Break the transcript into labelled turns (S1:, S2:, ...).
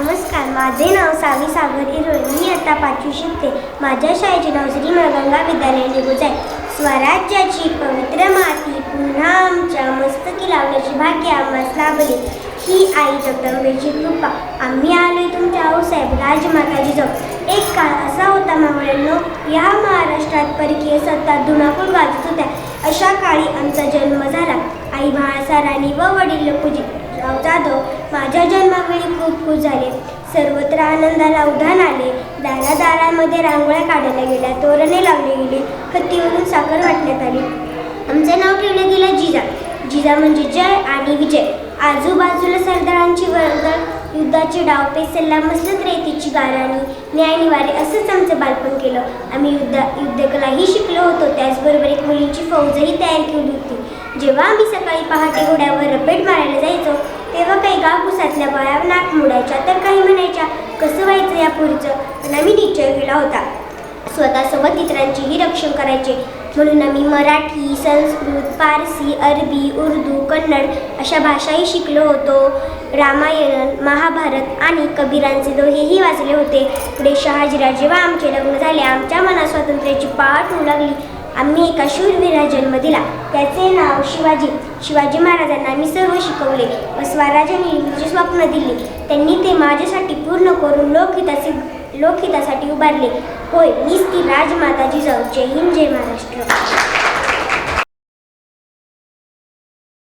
S1: नमस्कार माझे नाव सावी सागर इरोळे. मी आता पाचवी शिकते. माझ्या शाळेचे नाव श्री गंगा विद्यालय निघूज आहे. स्वराज्याची पवित्र माती पुन्हा आमच्या मस्तकी लावण्याची भाग्य आम्हास लाभली. ही आई जगदंबेची कृपा. आम्ही आलोय तुमच्या आऊसाहेब राजमाताजी जाऊ एक काळ असा होता मावळ्यांनो या महाराष्ट्रात परकीय सत्ता धुमाकूळ गाजत होत्या. अशा काळी आमचा जन्म झाला. आई बाळासाराणी व वडील लखुजीराव जाधव माझ्या जन्मावेळी खूप खुश झाले. सर्वत्र आनंदाला उधाण आले. दारादारामध्ये रांगोळ्या काढल्या गेल्या तोरणे लावले गेले हत्तीवरून साखर वाटण्यात आली. आमचे नाव ठेवलं गेलं जिजा. जिजा म्हणजे जय आणि विजय. आजूबाजूला सरदारांची वर्दळ युद्धाची डावपे सल्ला मसलत रेतीची गाराणी न्याय निवारे असंच आमचं बालपण केलं. आम्ही युद्ध युद्धकलाही शिकलो होतो त्याचबरोबर एक मुलींची फौजही तयार केली होती. जेव्हा आम्ही सकाळी पहाटे घोड्यावर रपेट मारायला जायचो तेव्हा काही बाया नाक मोडायच्या तर काही म्हणायच्या कसं व्हायचं या पुरीचं? पण आम्ही निश्चय केला होता. स्वतःसोबत इतरांचेही रक्षण करायचे. म्हणून आम्ही मराठी संस्कृत पारसी अरबी उर्दू कन्नड अशा भाषाही शिकलो होतो. रामायण महाभारत आणि कबीरांचे दोहेही वाचले होते. पुढे शहाजीराव जेव्हा आमचे लग्न झाले. आमच्या मनात स्वातंत्र्याची पाठ होऊ लागली आम्ही एका शूरवीरा जन्म दिला त्याचे नाव शिवाजी शिवाजी महाराजांना आम्ही सर्व शिकवले व स्वराजाने निर्मितीचे स्वप्न दिले. त्यांनी ते माझ्यासाठी पूर्ण करून लोकहिताचे लोकहितासाठी उभारले. होय मीच ती राजमाता जिजाऊ जय हिंद जय महाराष्ट्र.